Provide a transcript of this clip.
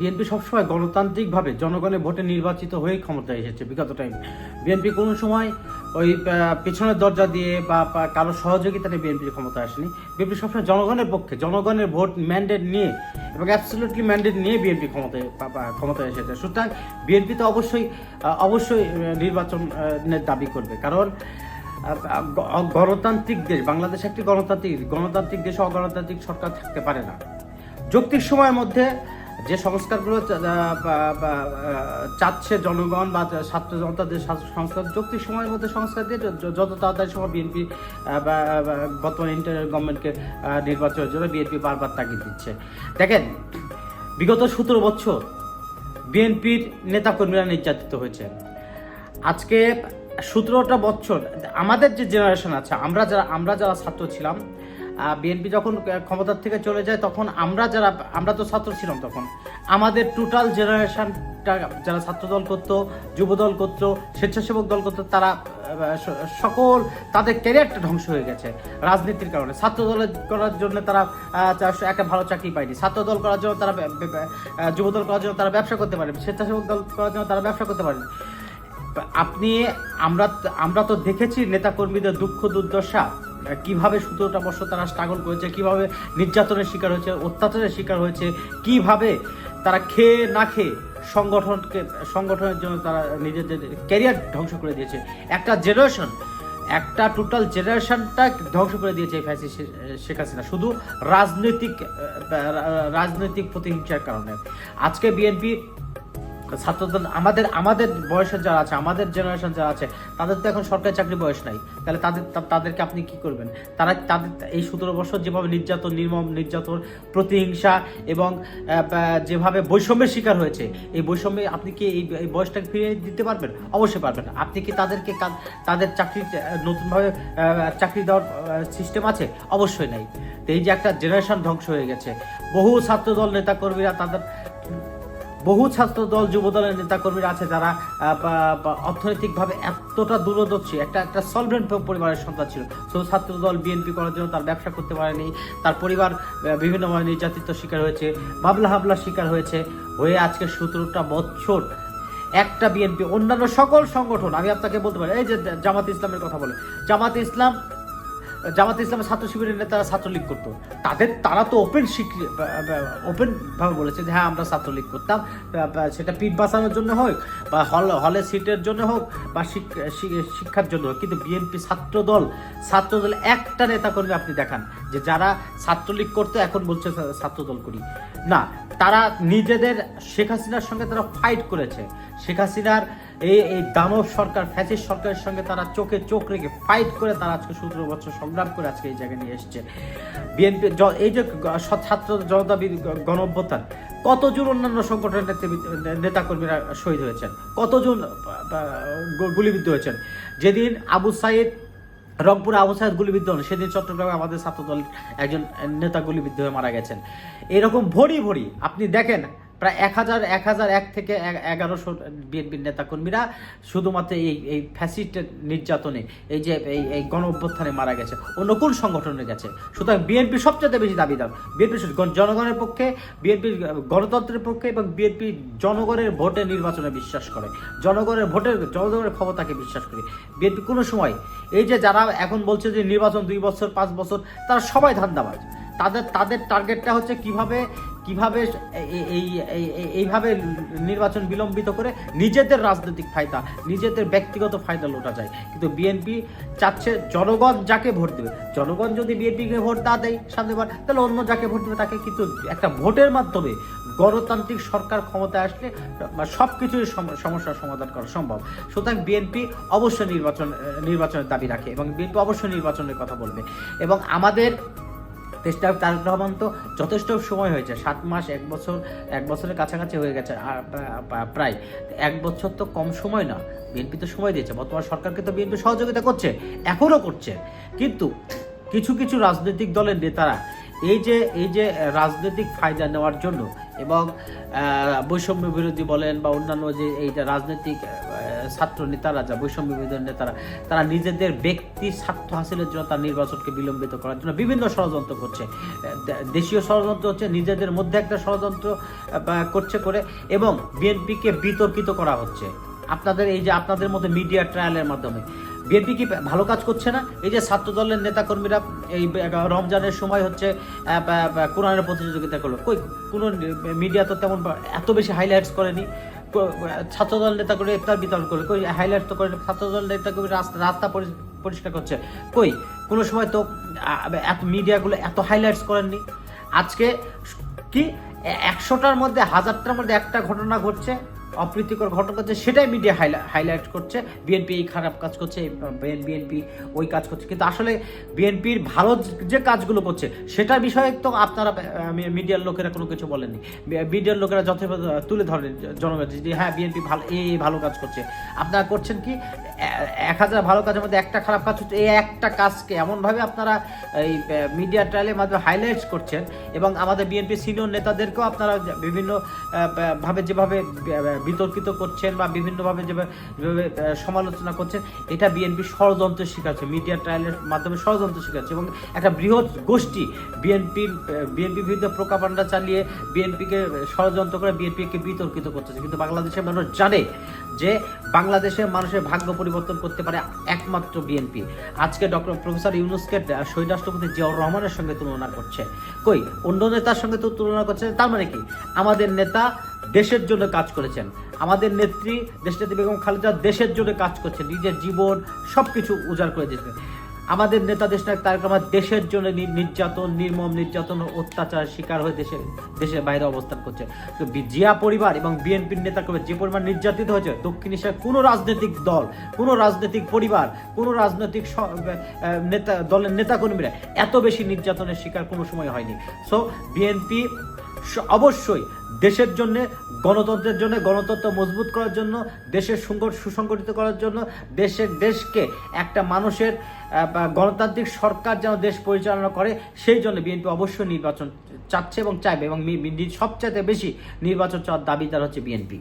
BNP সবসময় গণতান্ত্রিকভাবে জনগণের ভোটে নির্বাচিত হয়ে ক্ষমতায় এসেছে বিগত টাইম বিএনপি কোনো সময় ওই পেছনের দরজা দিয়ে বা কারও সহযোগিতাতে বিএনপি ক্ষমতা আসেনি। বিএনপি সবসময় জনগণের পক্ষে, জনগণের ভোট ম্যান্ডেট নিয়ে এবং অ্যাবসলিউটলি ম্যান্ডেট নিয়ে বিএনপি ক্ষমতায় ক্ষমতায় এসেছে। সুতরাং বিএনপি তো অবশ্যই অবশ্যই নির্বাচনের দাবি করবে। কারণ গণতান্ত্রিক দেশ, বাংলাদেশ একটি গণতান্ত্রিক গণতান্ত্রিক দেশে, অগণতান্ত্রিক সরকার থাকতে পারে না। যৌক্তিক সময়ের মধ্যে যে সংস্কারগুলো চাচ্ছে জনগণ বা ছাত্র জনতা যে সংস্কার, যৌক্তিক সময়ের মধ্যে সংস্কার দিয়ে যত তাড়াতাড়ি সময় বিএনপি বর্তমান ইন্টারিয়ার গভর্নমেন্টকে নির্বাচনের জন্য বিএনপি বারবার তাগিদ দিচ্ছে। দেখেন, বিগত সতেরো বছর বিএনপির নেতাকর্মীরা নির্যাতিত হয়েছে। আজকে সতেরোটা বছর আমাদের যে জেনারেশন আছে, আমরা যারা আমরা যারা ছাত্র ছিলাম বিএনপি যখন ক্ষমতার থেকে চলে যায়, তখন আমরা যারা, আমরা তো ছাত্র ছিলাম তখন। আমাদের টোটাল জেনারেশনটা যারা ছাত্রদল করতো, যুবদল করতো, স্বেচ্ছাসেবক দল করতো, তারা সকল, তাদের ক্যারিয়ারটা ধ্বংস হয়ে গেছে রাজনীতির কারণে। ছাত্রদল করার জন্য তারা একটা ভালো চাকরি পায়নি। ছাত্রদল করার জন্য তারা যুবদল করার জন্য তারা ব্যবসা করতে পারে স্বেচ্ছাসেবক দল করার জন্য তারা ব্যবসা করতে পারেন। আপনি, আমরা আমরা তো দেখেছি নেতাকর্মীদের দুঃখ দুর্দশা। কীভাবে সতেরোটা বছর তারা স্ট্রাগল করেছে, কীভাবে নির্যাতনের শিকার হয়েছে, অত্যাচারের শিকার হয়েছে, কীভাবে তারা খেয়ে না খেয়ে সংগঠনকে, সংগঠনের জন্য তারা নিজেদের ক্যারিয়ার ধ্বংস করে দিয়েছে। একটা জেনারেশন একটা টোটাল জেনারেশনটা ধ্বংস করে দিয়েছে এই ফ্যাসি শেখ হাসিনা। শুধু রাজনৈতিক রাজনৈতিক প্রতিহিংসার কারণে। আজকে বিএনপি ছাত্রদের, আমাদের আমাদের বয়সের যারা আছে, আমাদের জেনারেশন যারা আছে, তাদের তো এখন সরকারি চাকরি বয়স নাই। তাহলে তাদের, তাদেরকে আপনি কি করবেন? তারা, তাদের, এই সতেরো বছর যেভাবে নির্যাতন, নির্মম নির্যাতন, প্রতিহিংসা এবং যেভাবে বৈষম্যের শিকার হয়েছে, এই বৈষম্যে আপনি কি এই এই বয়সটাকে ফিরিয়ে দিতে পারবেন? অবশ্যই পারবেন। আপনি কি তাদেরকে তাদের চাকরি নতুনভাবে চাকরি দেওয়ার সিস্টেম আছে? অবশ্যই নাই। তো এই যে একটা জেনারেশন ধ্বংস হয়ে গেছে। বহু ছাত্রদল, নেতাকর্মীরা তাদের বহু ছাত্র দল, যুব দলের নেতাকর্মীরা আছে যারা অর্থনৈতিকভাবে এতটা দূরদর্শী, একটা একটা সলভেন্ট পরিবারের সন্তান ছিল। তো ছাত্র দল বিএনপি করার জন্য তার ব্যবসা করতে পারেনি, তার পরিবার বিভিন্নভাবে নির্যাতিত শিকার হয়েছে মামলা হামলার শিকার হয়েছে, হয়ে আজকে সতেরোটা বছর একটা বিএনপি অন্যান্য সকল সংগঠন, আমি আপনাকে বলতে পারি, এই যে জামাত ইসলামের কথা বলে, জামাত ইসলাম জামাত ইসলামের ছাত্র শিবিরের নেতারা ছাত্রলীগ করতো। তাদের, তারা তো ওপেন ওপেন ভাবে বলেছে যে হ্যাঁ আমরা ছাত্রলীগ করতাম। সেটা পিঠ বাঁচানোর জন্য হোক, বা হল হলে সিটের জন্য হোক, বা শিক্ষার জন্য হোক। কিন্তু বিএনপি ছাত্রদল ছাত্রদল একটা নেতা নেতাকর্মী আপনি দেখান যে, যারা ছাত্রলীগ করতো, এখন বলছে ছাত্রদল করি। না, তারা নিজেদের শেখ হাসিনার সঙ্গে তারা ফাইট করেছে। শেখ হাসিনার এই এই দানব সরকার, ফ্যাসিস্ট সরকারের সঙ্গে তারা চোখে চোখ রেখে ফাইট করে তারা আজকে সতেরো বছর সংগ্রাম করে আজকে এই জায়গায় নিয়ে এসছে। বিএনপি এই যে ছাত্র জনতা গণ কতজন অন্যান্য সংগঠনের নেতাকর্মীরা শহীদ হয়েছেন? কতজন গুলিবিদ্ধ হয়েছেন? যেদিন আবু সাইদ, রংপুরে আবু সাহেদ গুলিবিদ্ধ হন, সেদিন চট্টগ্রামে আমাদের ছাত্রদল একজন নেতা গুলিবিদ্ধ হয়ে মারা গেছেন। এরকম ভরি ভরি, আপনি দেখেন প্রায় এক হাজার এক হাজার এক থেকে এগারোশো বিএনপির নেতাকর্মীরা শুধুমাত্র এই এই ফ্যাসিস্টের নির্যাতনে, এই যে, এই এই গণ অভ্যুত্থানে মারা গেছে। অন্য কোন সংগঠনে গেছে সুতরাং বিএনপি সবচেয়ে বেশি দাবিদার বিএনপি জনগণের পক্ষে বিএনপির গণতন্ত্রের পক্ষে এবং বিএনপি জনগণের ভোটে নির্বাচনে বিশ্বাস করে। জনগণের ভোটের, জনগণের ক্ষমতাকে বিশ্বাস করে। বিএনপি কোনো সময়, এই যে যারা এখন বলছে যে নির্বাচন দুই বছর, পাঁচ বছর, তারা সবাই ধান্দাবাজ। তাদের তাদের টার্গেটটা হচ্ছে কীভাবে কীভাবে এই- এই- এই- এই- এইভাবে নির্বাচন বিলম্বিত করে নিজেদের রাজনৈতিক ফায়দা, নিজেদের ব্যক্তিগত ফায়দা লোটা যায়। কিন্তু বিএনপি চাচ্ছে জনগণ যাকে ভোট দেবে। জনগণ যদি বিএনপিকে ভোট না দেয় সামনেবার, তাহলে অন্য যাকে ভোট দেবে তাকে কিন্তু একটা ভোটের মাধ্যমে গণতান্ত্রিক সরকার ক্ষমতায় আসলে সব কিছুই সমস্যার সমাধান করা সম্ভব। সুতরাং বিএনপি অবশ্যই নির্বাচন নির্বাচনের দাবি রাখে এবং বিএনপি অবশ্যই নির্বাচনের কথা বলবে। এবং আমাদের দেশটা তারেক রহমান তো যথেষ্ট সময় হয়েছে। সাত মাস, এক বছর, এক বছরের কাছাকাছি হয়ে গেছে প্রায়। এক বছর তো কম সময় না। বিএনপি তো সময় দিয়েছে। বর্তমান সরকারকে তো বিএনপি সহযোগিতা করছে এখনও করছে। কিন্তু কিছু কিছু রাজনৈতিক দলের নেতারা এই যে এই যে রাজনৈতিক ফায়দা নেওয়ার জন্য এবং বৈষম্য বিরোধী বলেন বা অন্যান্য যে এই যে রাজনৈতিক ছাত্র নেতারা, যা বৈষম্য বিরোধী নেতারা, তারা নিজেদের ব্যক্তি স্বার্থ হাসিলের জন্য তার নির্বাচনকে বিলম্বিত করার জন্য বিভিন্ন ষড়যন্ত্র করছে। দেশীয় ষড়যন্ত্র হচ্ছে নিজেদের মধ্যে একটা ষড়যন্ত্র করছে করে এবং বিএনপিকে বিতর্কিত করা হচ্ছে। আপনাদের এই যে, আপনাদের মতো মিডিয়া ট্রায়ালের মাধ্যমে। বিএনপি কি ভালো কাজ করছে না? এই যে ছাত্র দলের নেতাকর্মীরা এই রমজানের সময় হচ্ছে কোরআনের প্রতিযোগিতা করল। কই, কোনো মিডিয়া তো তেমন এত বেশি হাইলাইটস করেনি। ছাত্রদল নেতা করে ইফতার বিতরণ করে কই হাইলাইট তো করে ছাত্রদল নেতা করে রাস্তা রাস্তা পরি- পরিষ্কার করছে। কই, কোনো সময় তো এত মিডিয়াগুলো এত হাইলাইটস করেননি। আজকে কি একশোটার মধ্যে, হাজারটার মধ্যে একটা ঘটনা ঘটছে। অপ্রীতিকর ঘটনা ঘটছে, সেটাই মিডিয়া হাইলাইট করছে। বিএনপি এই খারাপ কাজ করছে বিএনপি ওই কাজ করছে। কিন্তু আসলে বিএনপির ভালো যে কাজগুলো করছে সেটা বিষয়ে তো আপনারা মিডিয়ার লোকেরা কোনো কিছু বলেননি। মিডিয়ার লোকেরা যথেষ্ট তুলে ধরেন জনগণ, যে হ্যাঁ বিএনপি ভালো, এই ভালো কাজ করছে। আপনারা করছেন কি এক হাজার ভালো কাজের মধ্যে একটা খারাপ কাজ হচ্ছে, এই একটা কাজকে এমনভাবে আপনারা এই মিডিয়া ট্রায়ালের মাধ্যমে হাইলাইটস করছেন এবং আমাদের বিএনপি সিনিয়র নেতাদেরকেও আপনারা বিভিন্ন ভাবে যেভাবে বিতর্কিত করছেন বা বিভিন্নভাবে যেভাবে সমালোচনা করছেন, এটা বিএনপি ষড়যন্ত্র শিখাচ্ছে, মিডিয়া ট্রায়ালের মাধ্যমে ষড়যন্ত্র শিখাচ্ছে এবং একটা বৃহৎ গোষ্ঠী বিএনপির বিএনপি বিরুদ্ধে প্রকাপান্ডা চালিয়ে বিএনপিকে ষড়যন্ত্র করে বিএনপিকে বিতর্কিত করতেছে। কিন্তু বাংলাদেশের মানুষ জানে যে বাংলাদেশের মানুষের ভাগ্য পরিবর্তন করতে পারে একমাত্র বিএনপি আজকে ডক্টর প্রফেসর ইউনুসকে শহীদ রাষ্ট্রপতি জিয়াউর রহমানের সঙ্গে তুলনা করছে। কই? অন্য নেতার সঙ্গে তো তুলনা করছে, তার মানে কি? আমাদের নেতা দেশের জন্য কাজ করেছেন। আমাদের নেত্রী দেশনেত্রী বেগম খালেদা দেশের জন্য কাজ করছেন, নিজের জীবন সব কিছু উজাড় করে দিয়েছেন। আমাদের নেতা দেশ নায়ক তারেক রহমান দেশের জন্য নির্যাতন, নির্মম নির্যাতন অত্যাচার শিকার হয়ে দেশে, দেশের বাইরে অবস্থান করছে। তো জিয়া পরিবার এবং বিএনপির নেতা যে পরিমাণ নির্যাতিত হয়েছে, দক্ষিণ এশিয়ার কোনো রাজনৈতিক দল, কোনো রাজনৈতিক পরিবার, কোনো রাজনৈতিক নেতা, দলের নেতাকর্মীরা এত বেশি নির্যাতনের শিকার কোনো সময় হয়নি। সো বিএনপি অবশ্যই দেশের জন্য, গণতন্ত্রের জন্য, গণতন্ত্র মজবুত করার জন্য, দেশের সংগঠ সুসংগঠিত করার জন্য, দেশের দেশকে একটা মানুষের গণতান্ত্রিক সরকার যেন দেশ পরিচালনা করে, সেই জন্য বিএনপি অবশ্যই নির্বাচন চাচ্ছে এবং চাইবে এবং সবচাইতে বেশি নির্বাচন চাওয়ার দাবিদার হচ্ছে বিএনপি।